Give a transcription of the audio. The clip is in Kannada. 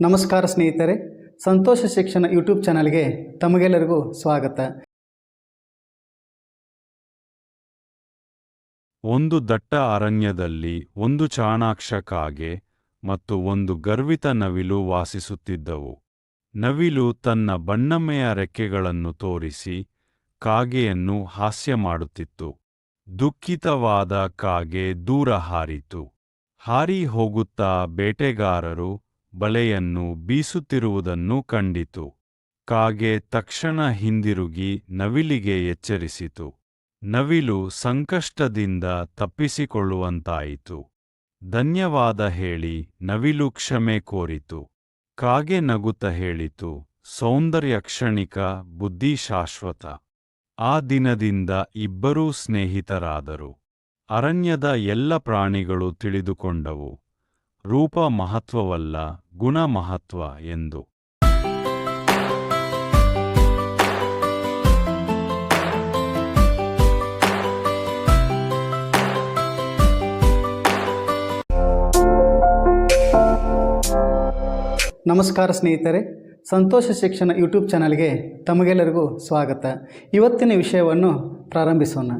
ನಮಸ್ಕಾರ ಸ್ನೇಹಿತರೆ, ಸಂತೋಷ ಶಿಕ್ಷಣ ಯೂಟ್ಯೂಬ್ ಚಾನಲ್ಗೆ ತಮಗೆಲ್ಲರಿಗೂ ಸ್ವಾಗತ. ಒಂದು ದಟ್ಟ ಅರಣ್ಯದಲ್ಲಿ ಒಂದು ಚಾಣಾಕ್ಷ ಕಾಗೆ ಮತ್ತು ಒಂದು ಗರ್ವಿತ ನವಿಲು ವಾಸಿಸುತ್ತಿದ್ದವು. ನವಿಲು ತನ್ನ ಬಣ್ಣಮೆಯ ರೆಕ್ಕೆಗಳನ್ನು ತೋರಿಸಿ ಕಾಗೆಯನ್ನು ಹಾಸ್ಯ ಮಾಡುತ್ತಿತ್ತು. ದುಃಖಿತವಾದ ಕಾಗೆ ದೂರ ಹಾರಿತು. ಹಾರಿ ಹೋಗುತ್ತಾ ಬೇಟೆಗಾರರು ಬಲೆಯನ್ನು ಬೀಸುತ್ತಿರುವುದನ್ನು ಕಂಡಿತು. ಕಾಗೆ ತಕ್ಷಣ ಹಿಂದಿರುಗಿ ನವಿಲಿಗೆ ಎಚ್ಚರಿಸಿತು. ನವಿಲು ಸಂಕಷ್ಟದಿಂದ ತಪ್ಪಿಸಿಕೊಳ್ಳುವಂತಾಯಿತು. ಧನ್ಯವಾದ ಹೇಳಿ ನವಿಲು ಕ್ಷಮೆ ಕೋರಿತು. ಕಾಗೆ ನಗುತ್ತ ಹೇಳಿತು, ಸೌಂದರ್ಯ ಕ್ಷಣಿಕ, ಬುದ್ಧಿ ಶಾಶ್ವತ. ಆ ದಿನದಿಂದ ಇಬ್ಬರೂ ಸ್ನೇಹಿತರಾದರು. ಅರಣ್ಯದ ಎಲ್ಲ ಪ್ರಾಣಿಗಳು ತಿಳಿದುಕೊಂಡವು. ರೂಪ ಮಹತ್ವವಲ್ಲ, ಗುಣ ಮಹತ್ವ ಎಂದು. ನಮಸ್ಕಾರ ಸ್ನೇಹಿತರೆ, ಸಂತೋಷ ಶಿಕ್ಷಣ ಯೂಟ್ಯೂಬ್ ಚಾನಲ್ಗೆ ತಮಗೆಲ್ಲರಿಗೂ ಸ್ವಾಗತ. ಇವತ್ತಿನ ವಿಷಯವನ್ನು ಪ್ರಾರಂಭಿಸೋಣ.